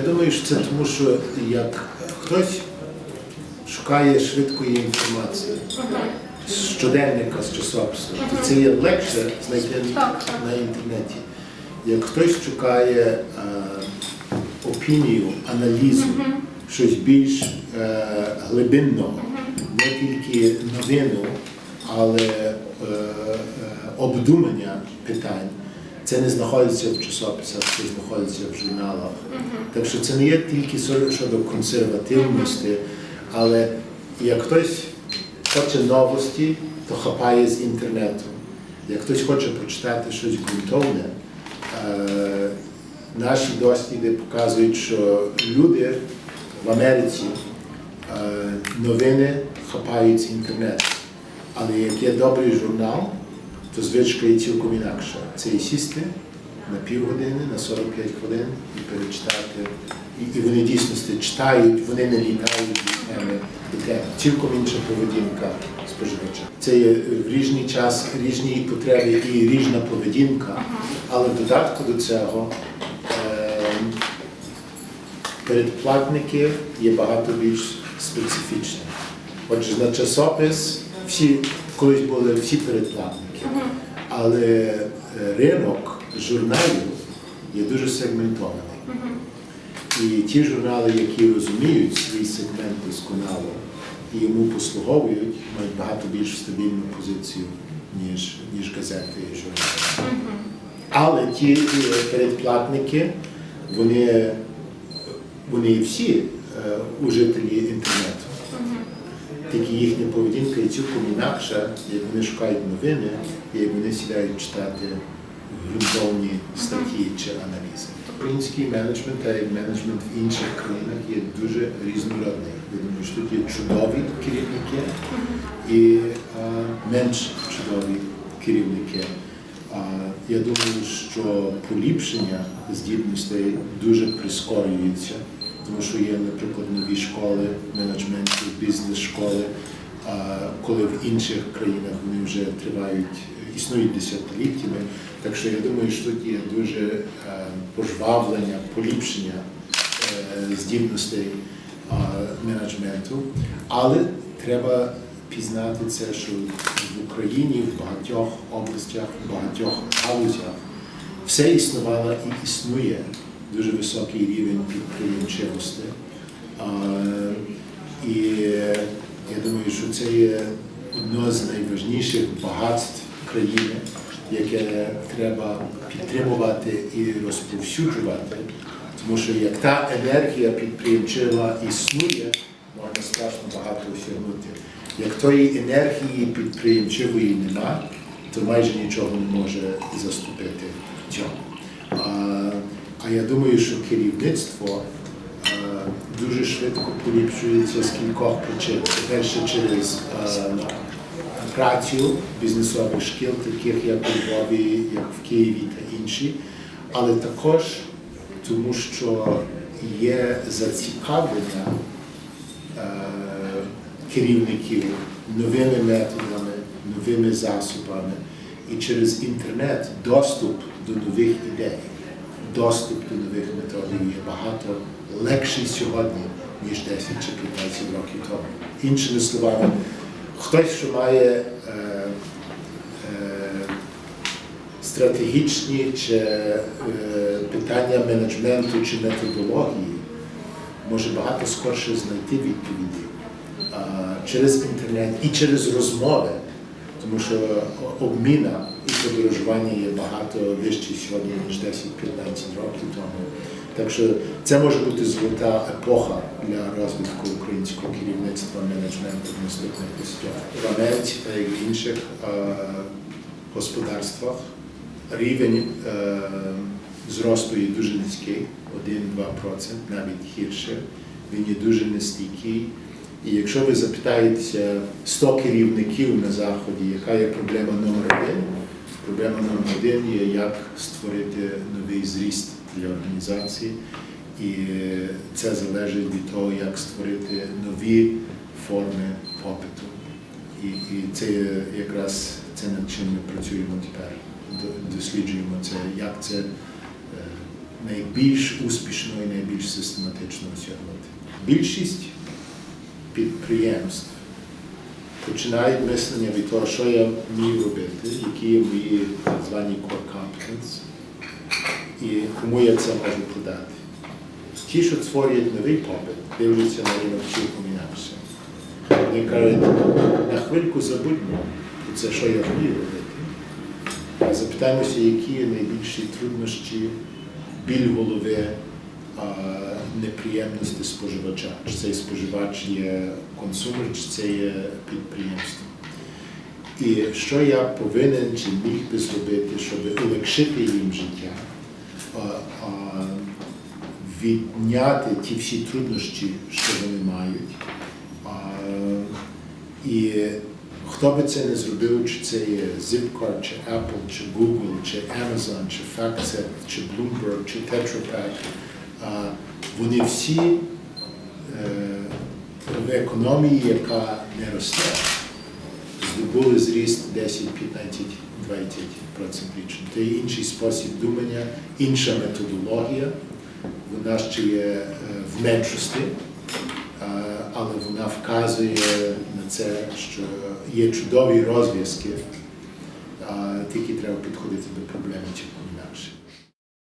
Я думаю, що це тому, що як хтось шукає швидкої інформації з щоденника, з часопису, то це є легше знайти на інтернеті. Як хтось шукає е, опінію, аналізу, щось більш е, глибинного, не тільки новину, але е, е, обдумання питань. Це не знаходиться в часописах, це знаходиться в журналах. Так що це не є тільки щодо консервативності, але як хтось хоче новості, то хапає з інтернету. Як хтось хоче прочитати щось ґрунтовне, е, наші досліди показують, що люди в Америці е, новини хапають з інтернету. Але як є добрий журнал, то звичка є цілком інакша. Це і сісти на півгодини, на 45 хвилин і перечитати. І, і вони дійсності читають, вони не літають теми. Цілком інша поведінка споживача. Це є в різний час, різні потреби і різна поведінка, але в додатку до цього е, передплатники є багато більш специфічні. Отже, на часопис всі колись були всі передплатники, але е, ринок журналів є дуже сегментований. І ті журнали, які розуміють свій сегмент досконало і йому послуговують, мають багато більш стабільну позицію, ніж, ніж газети і журнали. Але ті е, передплатники, вони, вони всі е, ужителі інтернету. Тільки їхня поведінка є цілком інакша, як вони шукають новини, і як вони сідають читати ґрунтовні статті чи аналізи. Український менеджмент та як менеджмент в інших країнах є дуже різнородний. Я думаю, що тут є чудові керівники і а, менш чудові керівники. А, Я думаю, що поліпшення здібностей дуже прискорюється, тому що є, наприклад, нові школи менеджменту, бізнес-школи, коли в інших країнах вони вже тривають, існують десятиліттями. Так що я думаю, що тут є дуже е, пожвавлення, поліпшення е, здібностей менеджменту, але треба пізнати це, що в Україні в багатьох областях, в багатьох галузях все існувало і існує дуже високий рівень підприємчивості. І я думаю, що це є одне з найважніших багатств країни, яке треба підтримувати і розповсюджувати. Тому що як та енергія підприємчива існує, можна страшно багато осягнути. Як тої енергії підприємчивої нема, то майже нічого не може заступити цьому. Я думаю, що керівництво е, дуже швидко поліпшується з кількох причин. Перше через е, працю бізнесових шкіл, таких як у Львові, як в Києві та інші, але також тому, що є зацікавлення е, керівників новими методами, новими засобами і через інтернет доступ до нових ідей, доступ до нових методів є багато легший сьогодні, ніж 10 чи 15 років тому. Іншими словами, хтось, що має е, е, стратегічні чи е, питання менеджменту чи методології, може багато скорше знайти відповіді а, через інтернет і через розмови, тому що обміна подорожування є багато вищі сьогодні, ніж 10-15 років тому. Так що це може бути золота епоха для розвитку українського керівництва менеджменту в наступних десятиліттях. В Америці та й в інших е, господарствах рівень е, зросту є дуже низький, 1-2%, навіть гірше. Він є дуже нестійкий. І якщо ви запитаєтеся 100 керівників на Заході, яка є проблема номер один, проблема номер один є, як створити новий зріст для організації. І це залежить від того, як створити нові форми попиту. І, і це якраз це над чим ми працюємо тепер. Досліджуємо це, як це е, найбільш успішно і найбільш систематично осягнути. Більшість підприємств починають мислення від того, що я вмію робити, які є мої так звані core competence, і кому я це можу продати. Ті, що створюють новий попит, дивляться на ринок цілком інакше. Вони кажуть, на хвильку забудьмо про це, що я вмію робити. Запитаємося, які є найбільші труднощі, біль голови, неприємності споживача. Чи цей споживач є консумер, чи це є підприємство. І що я повинен чи міг би зробити, щоб улегшити їм життя, відняти ті всі труднощі, що вони мають. І хто би це не зробив, чи це є Zipcar, чи Apple, чи Google, чи Amazon, чи FactSet, чи Bloomberg, чи Tetra Pak, а, вони всі е, в економії, яка не росте, здобули зріст 10, 15, 20% річно. Це інший спосіб думання, інша методологія. Вона ще є е, в меншості, але вона вказує на це, що є чудові розв'язки, тільки треба підходити до проблеми.